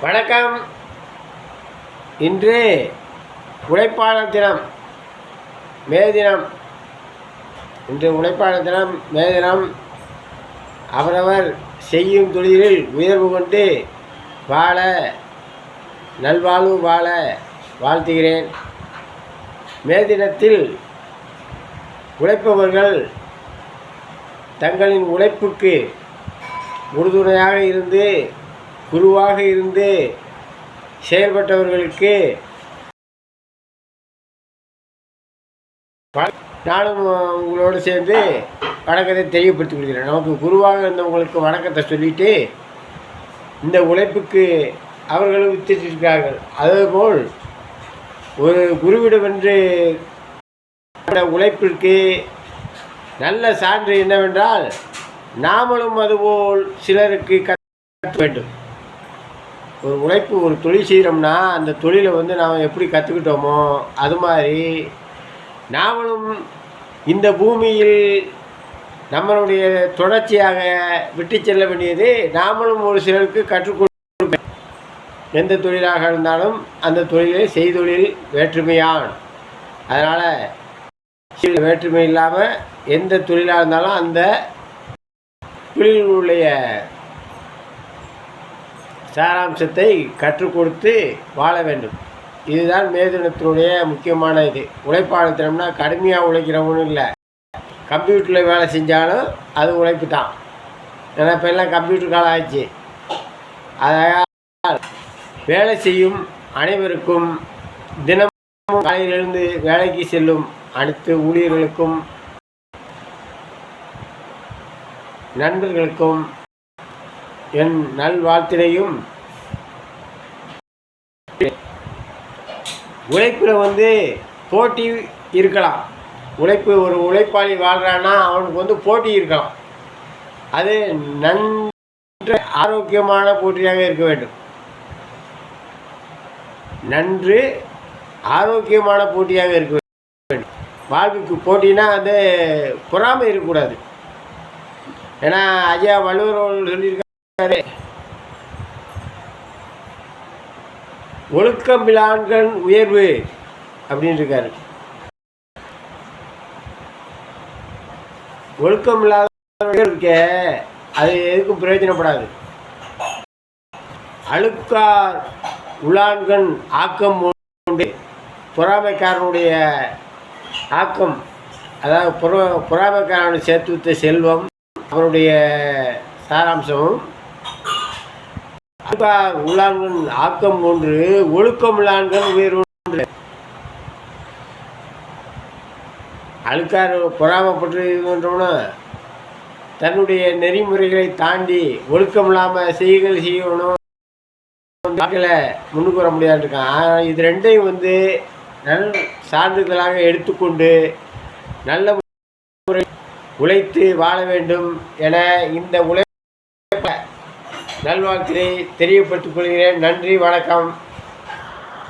வணக்கம். இன்று உழைப்பாளர் தினம் மே தினம். இன்று உழைப்பாளர் தினம் மே தினம். அவரவர் செய்யும் தொழிலில் உயர்வு கொண்டு வாழ நல்வாழ்வு வாழ வாழ்த்துகிறேன். மே தினத்தில் உழைப்பவர்கள் தங்களின் உழைப்புக்கு உறுதுணையாக இருந்து குருவாக இருந்து செயல்பட்டவர்களுக்கு நானும் உங்களோடு சேர்ந்து வணக்கத்தை தெரியப்படுத்திக் கொள்கிறேன். நமக்கு குருவாக இருந்தவங்களுக்கு வணக்கத்தை சொல்லிட்டு இந்த உழைப்புக்கு அவர்களும் வித்திட்டிருக்கிறார்கள் அதேபோல் ஒரு குருவிடமென்று என்று உழைப்பிற்கு நல்ல சான்று என்னவென்றால் நாமளும் அதுபோல் சிலருக்கு கற்க வேண்டும். ஒரு உழைப்பு ஒரு தொழில் செய்கிறோம்னா அந்த தொழிலை வந்து நாம் எப்படி கற்றுக்கிட்டோமோ அது மாதிரி நாமளும் இந்த பூமியில் நம்மளுடைய தொடர்ச்சியாக விட்டு செல்ல வேண்டியது நாமளும் ஒரு சிலருக்கு கற்றுக் எந்த தொழிலாக இருந்தாலும் அந்த தொழிலை செய்தொழில் வேற்றுமையான். அதனால் வேற்றுமை இல்லாமல் எந்த தொழிலாக இருந்தாலும் அந்த தொழிலுடைய சாராம்சத்தை கற்றுக் கொடுத்து வாழ வேண்டும். இதுதான் மேதினத்தினுடைய முக்கியமான இது. உழைப்பாளர் தினம்னா கடுமையாக உழைக்கிறவனும் இல்லை. கம்ப்யூட்டரில் வேலை செஞ்சாலும் அது உழைப்பு தான். ஏன்னா இப்போ எல்லாம் கம்ப்யூட்டர் காலம் ஆயிடுச்சு. அதனால் வேலை செய்யும் அனைவருக்கும் தினமும் காலையிலிருந்து வேலைக்கு செல்லும் அனைத்து ஊழியர்களுக்கும் நண்பர்களுக்கும் என் நல்வாழ்த்தினையும். உழைப்பில் வந்து போட்டி இருக்கலாம். உழைப்பு ஒரு உழைப்பாளி வாழ்கிறான்னா அவனுக்கு வந்து போட்டி இருக்கலாம். அது நன்று ஆரோக்கியமான போட்டியாக இருக்க வேண்டும். நன்று ஆரோக்கியமான போட்டியாக இருக்க வேண்டும். வாழ்வுக்கு போட்டினா அது பொறாமை இருக்கக்கூடாது. ஏன்னா ஐயா வள்ளுவர் சொல்லியிருக்க சொல்லியிருக்காரு ஒழுக்கம் உயர்வு அப்படின்னு இருக்காரு ஒழுக்கம் இல்லாத இருக்க அது எதுக்கும் பிரயோஜனப்படாது. அழுக்கார் உலான்கண் ஆக்கம் உண்டு. பொறாமைக்காரனுடைய ஆக்கம் அதாவது புற பொறாமைக்காரனுடைய சேர்த்து வைத்த செல்வம் அவருடைய சாராம்சமும் உள்ளான்கள் ஆக்கம் ஒன்று ஒழுக்கம் உள்ளான்கள் உயிர் ஒன்று. அழுக்காறு பொறாமப்பட்டு இது பண்ணுறோம்னா தன்னுடைய நெறிமுறைகளை தாண்டி ஒழுக்கம் இல்லாமல் செய்கள் செய்யணும் மக்களை முன்னுக்கு வர முடியாது இருக்கான். ஆனால் இது ரெண்டையும் வந்து நல் சான்றுகளாக எடுத்துக்கொண்டு நல்ல முறை உழைத்து வாழ வேண்டும் என இந்த உழை நல்வாழ்த்தினை தெரியப்பட்டுக் கொள்கிறேன். நன்றி வணக்கம்.